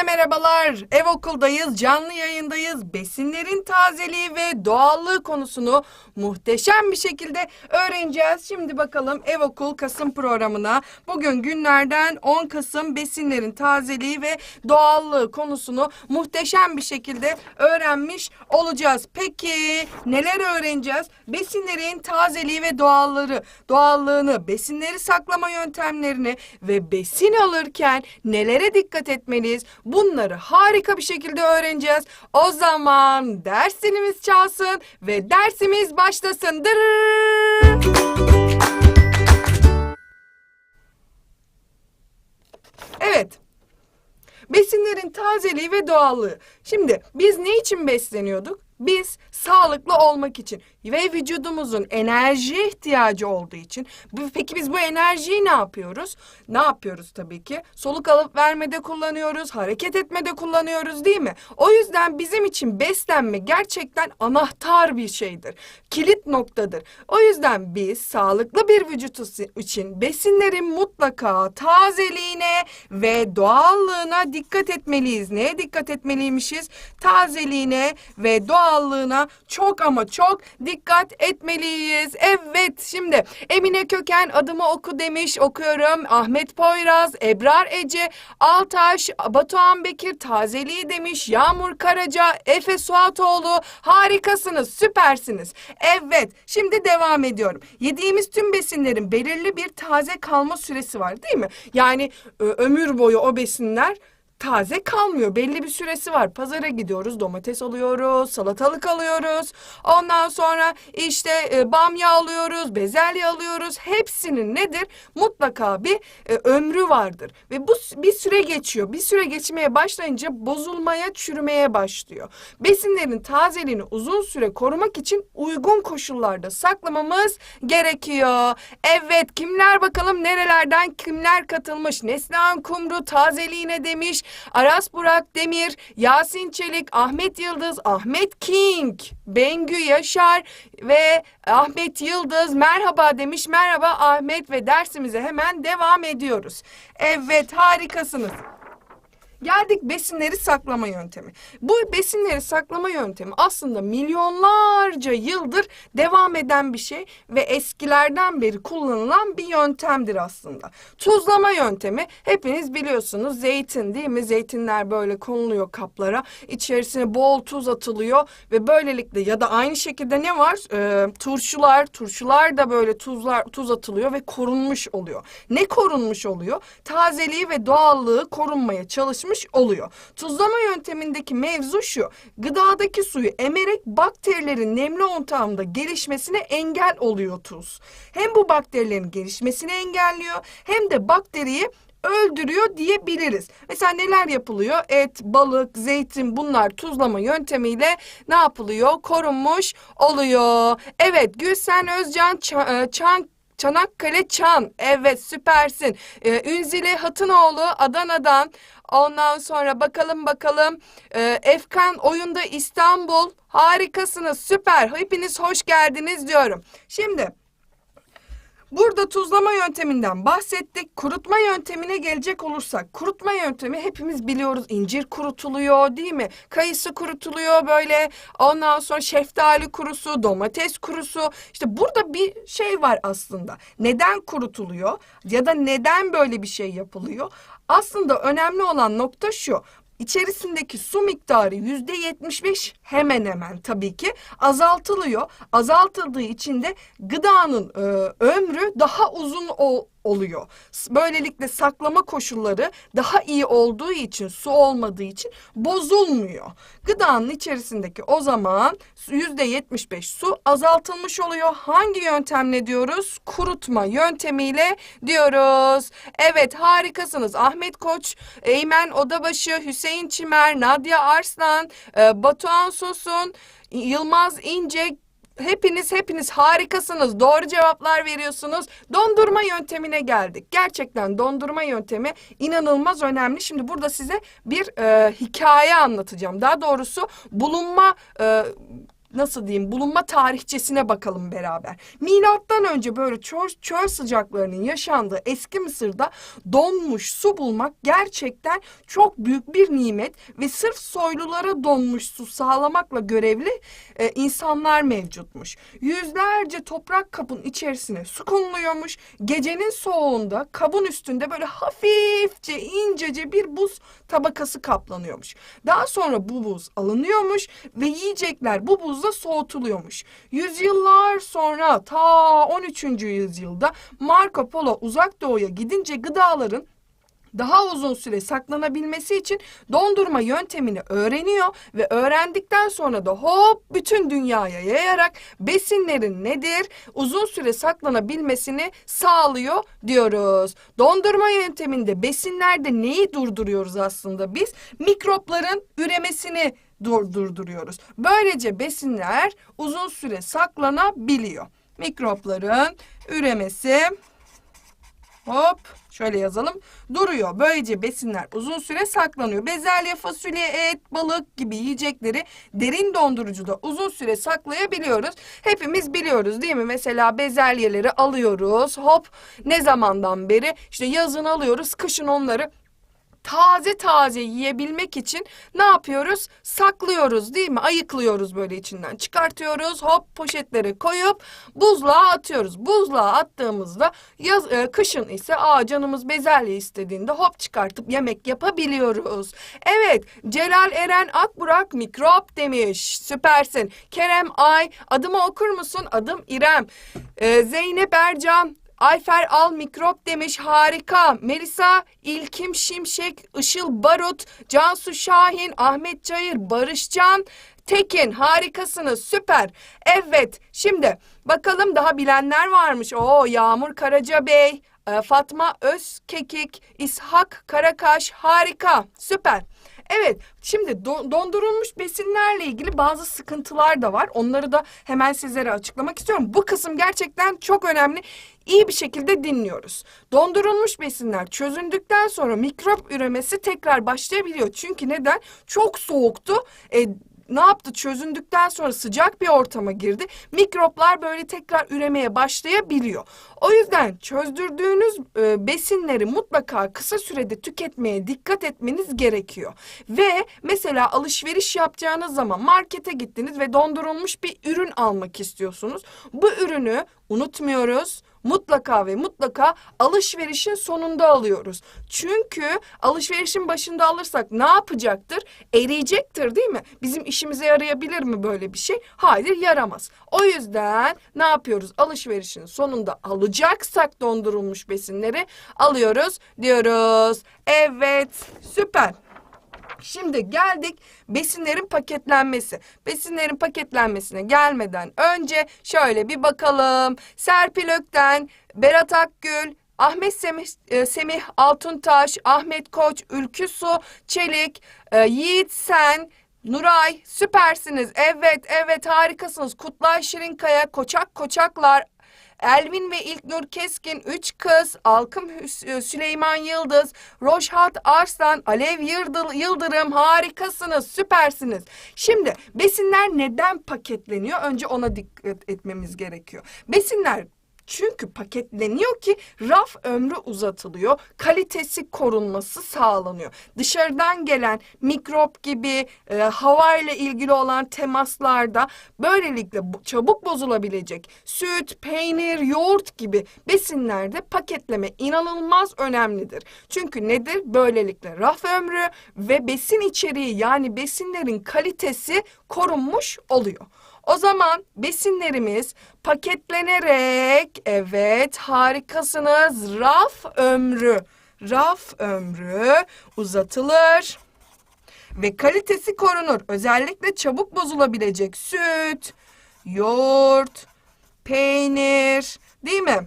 Herkese merhabalar. Ev okuldayız, canlı yayındayız. Besinlerin tazeliği ve doğallığı konusunu muhteşem bir şekilde öğreneceğiz. Şimdi bakalım Ev Okul Kasım programına. Bugün günlerden 10 Kasım besinlerin tazeliği ve doğallığı konusunu muhteşem bir şekilde öğrenmiş olacağız. Peki neler öğreneceğiz? Besinlerin tazeliği ve doğalları, doğallığını, besinleri saklama yöntemlerini ve besin alırken nelere dikkat etmeliyiz? Bunları harika bir şekilde öğreneceğiz. O zaman dersimiz çalsın ve dersimiz başlasın. Dırırır. Evet. Besinlerin tazeliği ve doğallığı. Şimdi biz ne için besleniyorduk? Biz sağlıklı olmak için ve vücudumuzun enerjiye ihtiyacı olduğu için. Peki biz bu enerjiyi ne yapıyoruz? Ne yapıyoruz tabii ki? Soluk alıp vermede kullanıyoruz, hareket etmede kullanıyoruz değil mi? O yüzden bizim için beslenme gerçekten anahtar bir şeydir. Kilit noktadır. O yüzden biz sağlıklı bir vücut için besinlerin mutlaka tazeliğine ve doğallığına dikkat etmeliyiz. Neye dikkat etmeliymişiz? Tazeliğine ve doğallığına çok ama çok dikkat etmeliyiz. Evet şimdi Emine Köken adımı oku demiş okuyorum. Ahmet Poyraz, Ebrar Ece, Altaş, Batuhan Bekir tazeliği demiş. Yağmur Karaca, Efe Suatoğlu harikasınız süpersiniz. Evet şimdi devam ediyorum. Yediğimiz tüm besinlerin belirli bir taze kalma süresi var değil mi? Yani ömür boyu o besinler taze kalmıyor. Belli bir süresi var. Pazara gidiyoruz, domates alıyoruz, salatalık alıyoruz. Ondan sonra işte e, bamya alıyoruz, bezelye alıyoruz. Hepsinin nedir? Mutlaka bir e, ömrü vardır. Ve bu bir süre geçiyor. Bir süre geçmeye başlayınca bozulmaya, çürümeye başlıyor. Besinlerin tazeliğini uzun süre korumak için uygun koşullarda saklamamız gerekiyor. Evet, kimler bakalım nerelerden kimler katılmış? Neslihan Kumru tazeliğine demiş. Aras Burak Demir, Yasin Çelik, Ahmet Yıldız, Ahmet King, Bengü Yaşar ve Ahmet Yıldız merhaba demiş. Merhaba Ahmet ve dersimize hemen devam ediyoruz. Evet harikasınız. Geldik besinleri saklama yöntemi. Bu besinleri saklama yöntemi aslında milyonlarca yıldır devam eden bir şey ve eskilerden beri kullanılan bir yöntemdir aslında. Tuzlama yöntemi hepiniz biliyorsunuz zeytin değil mi? Zeytinler böyle konuluyor kaplara. İçerisine bol tuz atılıyor ve böylelikle ya da aynı şekilde ne var? Ee, turşular, turşular da böyle tuzlar tuz atılıyor ve korunmuş oluyor. Ne korunmuş oluyor? Tazeliği ve doğallığı korunmaya çalışmış oluyor. Tuzlama yöntemindeki mevzu şu. Gıdadaki suyu emerek bakterilerin nemli ortamda gelişmesine engel oluyor tuz. Hem bu bakterilerin gelişmesini engelliyor hem de bakteriyi öldürüyor diyebiliriz. Mesela neler yapılıyor? Et, balık, zeytin bunlar tuzlama yöntemiyle ne yapılıyor? Korunmuş oluyor. Evet Gülsen Özcan Ça- e, Çan Çanakkale Çan. Evet süpersin. Ee, Ünzile Hatınoğlu Adana'dan. Ondan sonra bakalım bakalım. Ee, Efkan Oyunda İstanbul. Harikasınız süper. Hepiniz hoş geldiniz diyorum. Şimdi Burada tuzlama yönteminden bahsettik. Kurutma yöntemine gelecek olursak, kurutma yöntemi hepimiz biliyoruz. İncir kurutuluyor, değil mi? Kayısı kurutuluyor böyle. Ondan sonra şeftali kurusu, domates kurusu. İşte burada bir şey var aslında. Neden kurutuluyor ya da neden böyle bir şey yapılıyor? Aslında önemli olan nokta şu. İçerisindeki su miktarı yüzde yetmiş beş hemen hemen tabii ki azaltılıyor. Azaltıldığı için de gıdanın e, ömrü daha uzun o- oluyor. Böylelikle saklama koşulları daha iyi olduğu için su olmadığı için bozulmuyor. Gıdanın içerisindeki o zaman yüzde yetmiş beş su azaltılmış oluyor. Hangi yöntemle diyoruz? Kurutma yöntemiyle diyoruz. Evet harikasınız. Ahmet Koç, Eymen Odabaşı, Hüseyin Çimer, Nadia Arslan, e, Batuhan Sosun, Yılmaz İnce, Hepiniz hepiniz harikasınız. Doğru cevaplar veriyorsunuz. Dondurma yöntemine geldik. Gerçekten dondurma yöntemi inanılmaz önemli. Şimdi burada size bir e, hikaye anlatacağım. Daha doğrusu bulunma e, nasıl diyeyim bulunma tarihçesine bakalım beraber. Milattan önce böyle çöl, çöl sıcaklarının yaşandığı eski Mısır'da donmuş su bulmak gerçekten çok büyük bir nimet ve sırf soylulara donmuş su sağlamakla görevli e, insanlar mevcutmuş. Yüzlerce toprak kabın içerisine su konuluyormuş. Gecenin soğuğunda kabın üstünde böyle hafifçe incece bir buz tabakası kaplanıyormuş. Daha sonra bu buz alınıyormuş ve yiyecekler bu buzda soğutuluyormuş. Yüzyıllar sonra ta 13. yüzyılda Marco Polo uzak doğuya gidince gıdaların daha uzun süre saklanabilmesi için dondurma yöntemini öğreniyor ve öğrendikten sonra da hop bütün dünyaya yayarak besinlerin nedir uzun süre saklanabilmesini sağlıyor diyoruz. Dondurma yönteminde besinlerde neyi durduruyoruz aslında biz? Mikropların üremesini dur durduruyoruz. Böylece besinler uzun süre saklanabiliyor. Mikropların üremesi Hop şöyle yazalım. Duruyor. Böylece besinler uzun süre saklanıyor. Bezelye, fasulye, et, balık gibi yiyecekleri derin dondurucuda uzun süre saklayabiliyoruz. Hepimiz biliyoruz değil mi? Mesela bezelyeleri alıyoruz. Hop ne zamandan beri işte yazın alıyoruz. Kışın onları taze taze yiyebilmek için ne yapıyoruz? Saklıyoruz değil mi? Ayıklıyoruz böyle içinden. Çıkartıyoruz. Hop poşetlere koyup buzluğa atıyoruz. Buzluğa attığımızda yaz e, kışın ise aa canımız bezelye istediğinde hop çıkartıp yemek yapabiliyoruz. Evet, Celal Eren Akburak mikrop demiş. Süpersin. Kerem Ay adımı okur musun? Adım İrem. Ee, Zeynep Ercan Ayfer Al Mikrop demiş harika. Melisa İlkim Şimşek, Işıl Barut, Cansu Şahin, Ahmet Çayır, Barışcan, Tekin harikasınız süper. Evet şimdi bakalım daha bilenler varmış. Oo Yağmur Karaca Bey, e, Fatma Özkekik, İshak Karakaş harika süper. Evet, şimdi do- dondurulmuş besinlerle ilgili bazı sıkıntılar da var. Onları da hemen sizlere açıklamak istiyorum. Bu kısım gerçekten çok önemli. İyi bir şekilde dinliyoruz. Dondurulmuş besinler çözündükten sonra mikrop üremesi tekrar başlayabiliyor. Çünkü neden? Çok soğuktu. E, ne yaptı? Çözündükten sonra sıcak bir ortama girdi. Mikroplar böyle tekrar üremeye başlayabiliyor. O yüzden çözdürdüğünüz e, besinleri mutlaka kısa sürede tüketmeye dikkat etmeniz gerekiyor. Ve mesela alışveriş yapacağınız zaman markete gittiniz ve dondurulmuş bir ürün almak istiyorsunuz. Bu ürünü unutmuyoruz mutlaka ve mutlaka alışverişin sonunda alıyoruz. Çünkü alışverişin başında alırsak ne yapacaktır? Eriyecektir değil mi? Bizim işimize yarayabilir mi böyle bir şey? Hayır yaramaz. O yüzden ne yapıyoruz? Alışverişin sonunda alacaksak dondurulmuş besinleri alıyoruz diyoruz. Evet süper. Şimdi geldik besinlerin paketlenmesi. Besinlerin paketlenmesine gelmeden önce şöyle bir bakalım. Serpil Ökten, Berat Akgül, Ahmet Semih, e, Semih Altuntaş, Ahmet Koç, Ülkü Su, Çelik, e, Yiğit Sen, Nuray süpersiniz. Evet evet harikasınız. Kutlay Şirinkaya, Koçak Koçaklar, Elvin ve İlknur Keskin, üç kız, Alkım Hüs- e, Süleyman Yıldız, Roşhat Arslan, Alev Yıldıl, Yıldırım harikasınız, süpersiniz. Şimdi besinler neden paketleniyor? Önce ona dikkat etmemiz gerekiyor. Besinler çünkü paketleniyor ki raf ömrü uzatılıyor, kalitesi korunması sağlanıyor. Dışarıdan gelen mikrop gibi e, hava ile ilgili olan temaslarda böylelikle bu- çabuk bozulabilecek süt, peynir, yoğurt gibi besinlerde paketleme inanılmaz önemlidir. Çünkü nedir? Böylelikle raf ömrü ve besin içeriği yani besinlerin kalitesi korunmuş oluyor. O zaman besinlerimiz paketlenerek evet harikasınız raf ömrü raf ömrü uzatılır ve kalitesi korunur. Özellikle çabuk bozulabilecek süt, yoğurt, peynir değil mi?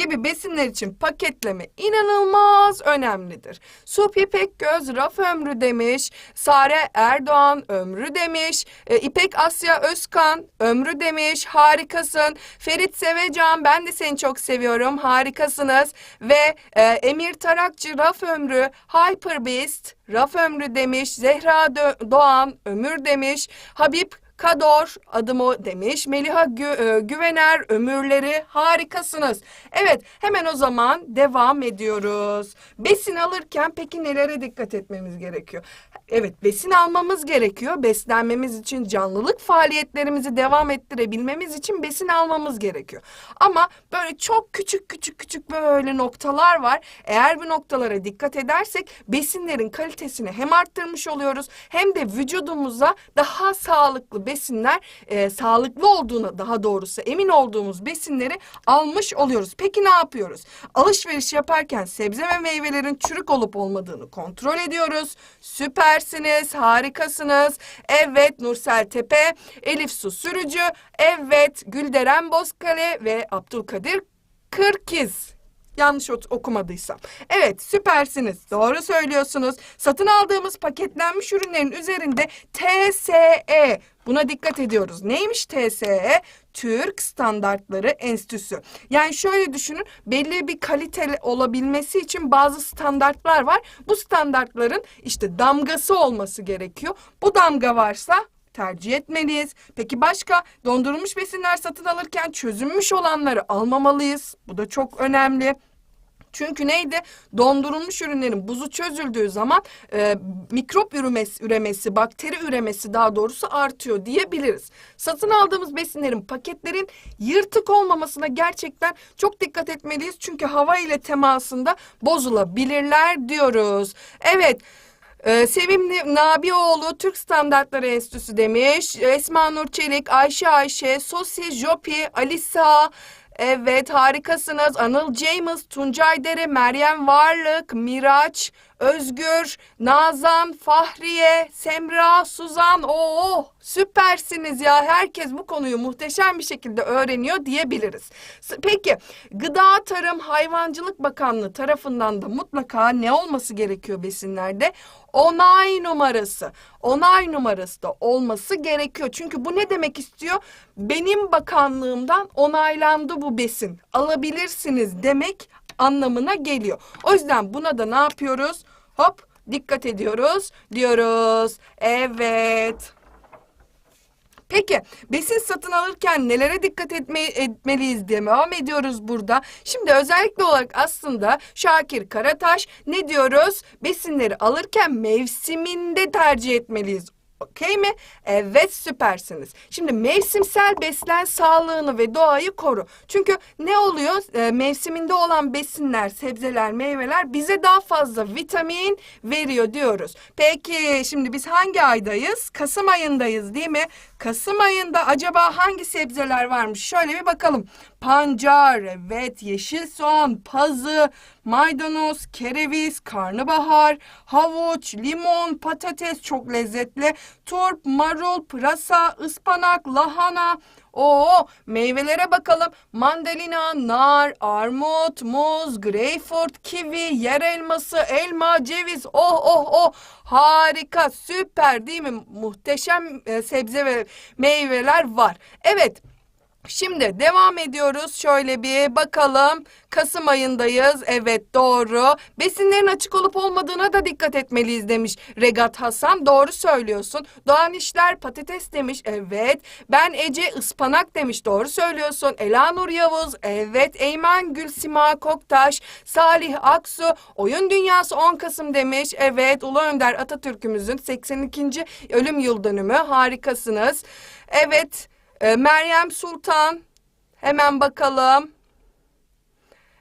Gibi besinler için paketleme inanılmaz önemlidir. Su İpek Göz raf ömrü demiş. Sare Erdoğan ömrü demiş. E, İpek Asya Özkan ömrü demiş. Harikasın. Ferit Sevecan ben de seni çok seviyorum. Harikasınız. Ve e, Emir Tarakçı raf ömrü. Hyper Beast raf ömrü demiş. Zehra Doğan ömür demiş. Habib Kador adım o demiş. Meliha Gü- e, Güvener ömürleri harikasınız. Evet hemen o zaman devam ediyoruz. Besin alırken peki nelere dikkat etmemiz gerekiyor? Evet besin almamız gerekiyor. Beslenmemiz için canlılık faaliyetlerimizi devam ettirebilmemiz için besin almamız gerekiyor. Ama böyle çok küçük küçük küçük böyle noktalar var. Eğer bu noktalara dikkat edersek besinlerin kalitesini hem arttırmış oluyoruz hem de vücudumuza daha sağlıklı besinler, e, sağlıklı olduğuna daha doğrusu emin olduğumuz besinleri almış oluyoruz. Peki ne yapıyoruz? Alışveriş yaparken sebze ve meyvelerin çürük olup olmadığını kontrol ediyoruz. Süpersiniz, harikasınız. Evet Nursel Tepe, Elif Su Sürücü, evet Gülderen Bozkale ve Abdülkadir Kırkiz. Yanlış okumadıysam. Evet süpersiniz. Doğru söylüyorsunuz. Satın aldığımız paketlenmiş ürünlerin üzerinde TSE buna dikkat ediyoruz. Neymiş TSE? Türk Standartları Enstitüsü. Yani şöyle düşünün belli bir kalite olabilmesi için bazı standartlar var. Bu standartların işte damgası olması gerekiyor. Bu damga varsa tercih etmeliyiz. Peki başka dondurulmuş besinler satın alırken çözünmüş olanları almamalıyız. Bu da çok önemli. Çünkü neydi? Dondurulmuş ürünlerin buzu çözüldüğü zaman e, mikrop üremesi, üremesi, bakteri üremesi daha doğrusu artıyor diyebiliriz. Satın aldığımız besinlerin, paketlerin yırtık olmamasına gerçekten çok dikkat etmeliyiz. Çünkü hava ile temasında bozulabilirler diyoruz. Evet. Ee, Sevimli Nabioğlu Türk Standartları Enstitüsü demiş. Esma Nur Çelik, Ayşe Ayşe, Sosi, Jopi, Alisa. Evet harikasınız. Anıl James, Tuncay Dere, Meryem Varlık, Miraç, Özgür, Nazan, Fahriye, Semra, Suzan. Oo süpersiniz ya. Herkes bu konuyu muhteşem bir şekilde öğreniyor diyebiliriz. Peki Gıda Tarım Hayvancılık Bakanlığı tarafından da mutlaka ne olması gerekiyor besinlerde? Onay numarası. Onay numarası da olması gerekiyor. Çünkü bu ne demek istiyor? Benim bakanlığımdan onaylandı bu besin. Alabilirsiniz demek anlamına geliyor. O yüzden buna da ne yapıyoruz? Hop dikkat ediyoruz diyoruz. Evet. Peki besin satın alırken nelere dikkat etme, etmeliyiz devam ediyoruz burada. Şimdi özellikle olarak aslında Şakir Karataş ne diyoruz? Besinleri alırken mevsiminde tercih etmeliyiz. Okey mi? Evet süpersiniz. Şimdi mevsimsel beslen sağlığını ve doğayı koru. Çünkü ne oluyor? Ee, mevsiminde olan besinler, sebzeler, meyveler bize daha fazla vitamin veriyor diyoruz. Peki şimdi biz hangi aydayız? Kasım ayındayız değil mi? Kasım ayında acaba hangi sebzeler varmış? Şöyle bir bakalım. Pancar, evet, yeşil soğan, pazı, maydanoz, kereviz, karnabahar, havuç, limon, patates çok lezzetli, turp, marul, pırasa, ıspanak, lahana. Oo, meyvelere bakalım. Mandalina, nar, armut, muz, greyfurt, kivi, yer elması, elma, ceviz. Oh oh oh. Harika, süper değil mi? Muhteşem e, sebze ve meyveler var. Evet. Şimdi devam ediyoruz. Şöyle bir bakalım. Kasım ayındayız. Evet doğru. Besinlerin açık olup olmadığına da dikkat etmeliyiz demiş Regat Hasan. Doğru söylüyorsun. Doğan İşler patates demiş. Evet. Ben Ece ıspanak demiş. Doğru söylüyorsun. Elanur Yavuz. Evet. Eymen Gülsima Koktaş. Salih Aksu. Oyun Dünyası 10 Kasım demiş. Evet. Ulu Önder Atatürk'ümüzün 82. ölüm yıl dönümü. Harikasınız. Evet. Ee, Meryem Sultan. Hemen bakalım.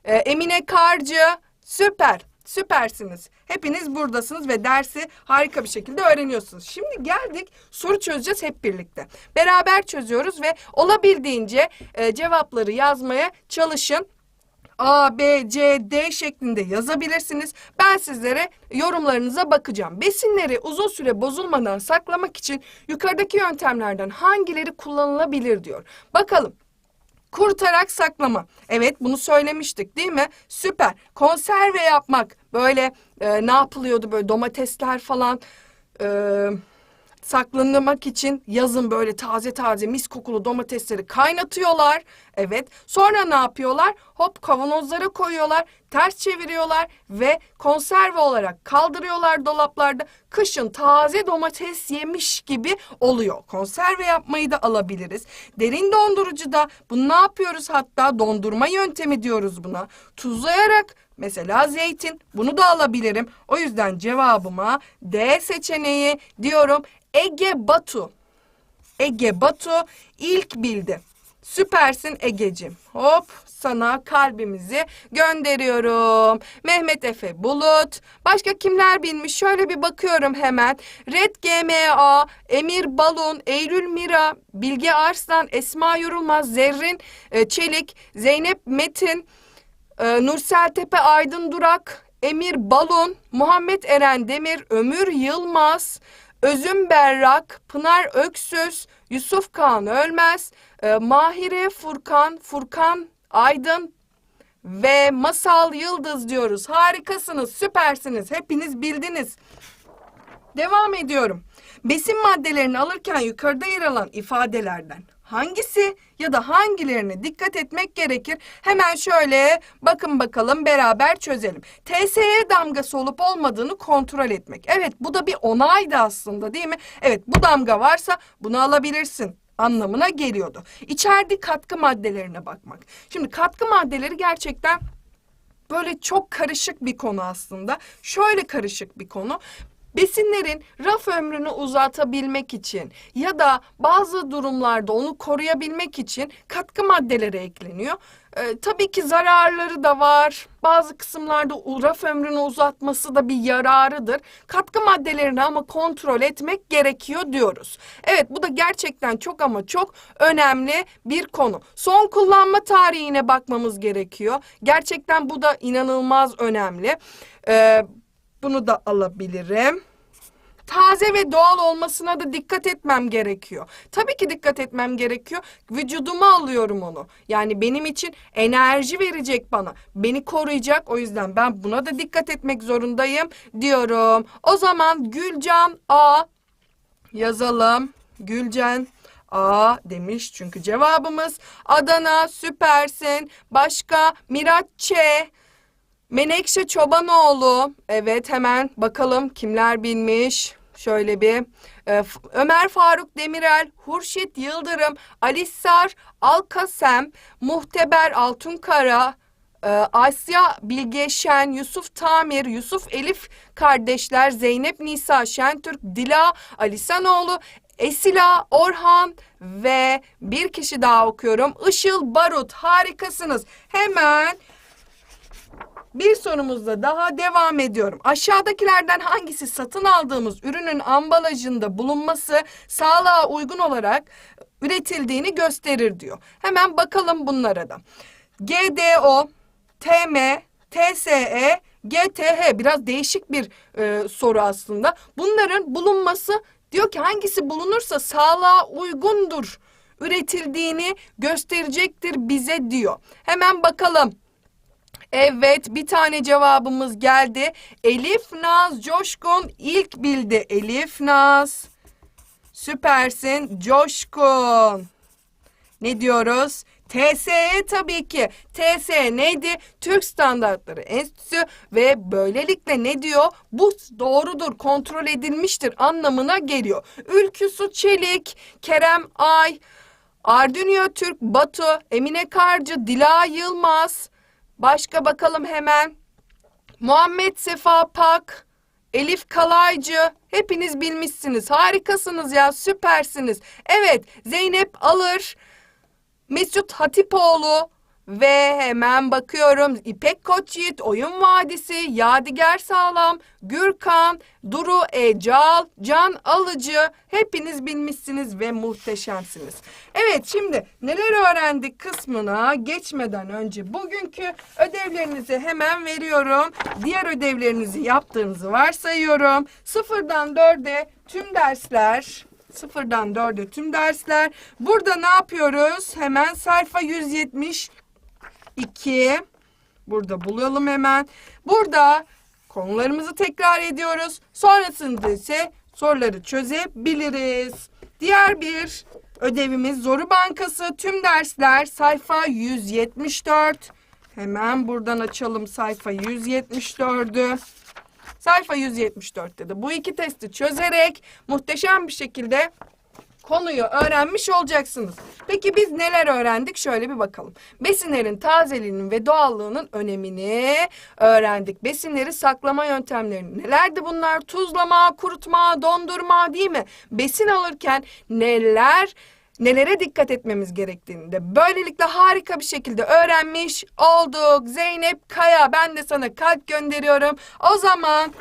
Ee, Emine Karcı. Süper. Süpersiniz. Hepiniz buradasınız ve dersi harika bir şekilde öğreniyorsunuz. Şimdi geldik soru çözeceğiz hep birlikte. Beraber çözüyoruz ve olabildiğince e, cevapları yazmaya çalışın. A, B, C, D şeklinde yazabilirsiniz. Ben sizlere yorumlarınıza bakacağım. Besinleri uzun süre bozulmadan saklamak için yukarıdaki yöntemlerden hangileri kullanılabilir diyor. Bakalım. Kurutarak saklama. Evet bunu söylemiştik değil mi? Süper. Konserve yapmak. Böyle e, ne yapılıyordu böyle domatesler falan. E, saklanmak için yazın böyle taze taze mis kokulu domatesleri kaynatıyorlar. Evet. Sonra ne yapıyorlar? Hop kavanozlara koyuyorlar, ters çeviriyorlar ve konserve olarak kaldırıyorlar dolaplarda. Kışın taze domates yemiş gibi oluyor. Konserve yapmayı da alabiliriz. Derin dondurucuda bunu ne yapıyoruz hatta dondurma yöntemi diyoruz buna. Tuzlayarak Mesela zeytin. Bunu da alabilirim. O yüzden cevabıma D seçeneği diyorum. Ege Batu. Ege Batu ilk bildi. Süpersin Egecim. Hop sana kalbimizi gönderiyorum. Mehmet Efe Bulut. Başka kimler bilmiş? Şöyle bir bakıyorum hemen. Red GMA, Emir Balon, Eylül Mira, Bilge Arslan, Esma Yorulmaz, Zerrin e, Çelik, Zeynep Metin, ee, Nursel Tepe Aydın Durak, Emir Balon, Muhammed Eren Demir, Ömür Yılmaz, Özüm Berrak, Pınar Öksüz, Yusuf Kaan Ölmez, e, Mahire Furkan, Furkan Aydın ve Masal Yıldız diyoruz. Harikasınız, süpersiniz. Hepiniz bildiniz. Devam ediyorum. Besin maddelerini alırken yukarıda yer alan ifadelerden hangisi ya da hangilerine dikkat etmek gerekir? Hemen şöyle bakın bakalım beraber çözelim. TSE damgası olup olmadığını kontrol etmek. Evet bu da bir onaydı aslında değil mi? Evet bu damga varsa bunu alabilirsin anlamına geliyordu. İçeride katkı maddelerine bakmak. Şimdi katkı maddeleri gerçekten böyle çok karışık bir konu aslında. Şöyle karışık bir konu. Besinlerin raf ömrünü uzatabilmek için ya da bazı durumlarda onu koruyabilmek için katkı maddeleri ekleniyor. Ee, tabii ki zararları da var. Bazı kısımlarda raf ömrünü uzatması da bir yararıdır. Katkı maddelerini ama kontrol etmek gerekiyor diyoruz. Evet bu da gerçekten çok ama çok önemli bir konu. Son kullanma tarihine bakmamız gerekiyor. Gerçekten bu da inanılmaz önemli. Ee, bunu da alabilirim. Taze ve doğal olmasına da dikkat etmem gerekiyor. Tabii ki dikkat etmem gerekiyor. Vücuduma alıyorum onu. Yani benim için enerji verecek bana. Beni koruyacak. O yüzden ben buna da dikkat etmek zorundayım diyorum. O zaman Gülcan A yazalım. Gülcan A demiş çünkü cevabımız Adana süpersin. Başka Miraç Ç. Menekşe Çobanoğlu. Evet hemen bakalım kimler bilmiş. Şöyle bir e, Ömer Faruk Demirel, Hurşit Yıldırım, Alissar Alkasem, Muhteber Altunkara, e, Asya Bilge Şen, Yusuf Tamir, Yusuf Elif kardeşler, Zeynep Nisa Şentürk, Dila Alisanoğlu, Esila Orhan ve bir kişi daha okuyorum. Işıl Barut harikasınız. Hemen bir sorumuzla daha devam ediyorum. Aşağıdakilerden hangisi satın aldığımız ürünün ambalajında bulunması sağlığa uygun olarak üretildiğini gösterir diyor. Hemen bakalım bunlara da. GDO, TM, TSE, GTH biraz değişik bir e, soru aslında. Bunların bulunması diyor ki hangisi bulunursa sağlığa uygundur üretildiğini gösterecektir bize diyor. Hemen bakalım. Evet bir tane cevabımız geldi. Elif Naz Coşkun ilk bildi. Elif Naz. Süpersin Coşkun. Ne diyoruz? TSE tabii ki. TSE neydi? Türk Standartları Enstitüsü ve böylelikle ne diyor? Bu doğrudur, kontrol edilmiştir anlamına geliyor. Ülkü Su Çelik, Kerem Ay, Ardünyo Türk, Batu, Emine Karcı, Dila Yılmaz. Başka bakalım hemen. Muhammed Sefa Pak, Elif Kalaycı. Hepiniz bilmişsiniz. Harikasınız ya, süpersiniz. Evet, Zeynep Alır, Mesut Hatipoğlu ve hemen bakıyorum İpek Koçyiğit, Oyun Vadisi, Yadigar Sağlam, Gürkan, Duru Ecal, Can Alıcı hepiniz bilmişsiniz ve muhteşemsiniz. Evet şimdi neler öğrendik kısmına geçmeden önce bugünkü ödevlerinizi hemen veriyorum. Diğer ödevlerinizi yaptığınızı varsayıyorum. Sıfırdan dörde tüm dersler Sıfırdan dörde tüm dersler. Burada ne yapıyoruz? Hemen sayfa 172. Burada bulalım hemen. Burada konularımızı tekrar ediyoruz. Sonrasında ise soruları çözebiliriz. Diğer bir ödevimiz Zoru Bankası tüm dersler sayfa 174. Hemen buradan açalım sayfa 174'ü. Sayfa 174'te de bu iki testi çözerek muhteşem bir şekilde konuyu öğrenmiş olacaksınız. Peki biz neler öğrendik? Şöyle bir bakalım. Besinlerin tazeliğinin ve doğallığının önemini öğrendik. Besinleri saklama yöntemlerini. Nelerdi bunlar? Tuzlama, kurutma, dondurma değil mi? Besin alırken neler nelere dikkat etmemiz gerektiğini de böylelikle harika bir şekilde öğrenmiş olduk. Zeynep Kaya ben de sana kalp gönderiyorum. O zaman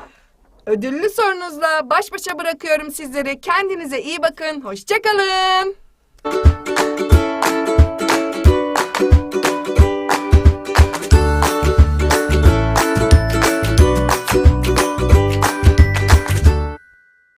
ödüllü sorunuzla baş başa bırakıyorum sizleri. Kendinize iyi bakın. Hoşçakalın.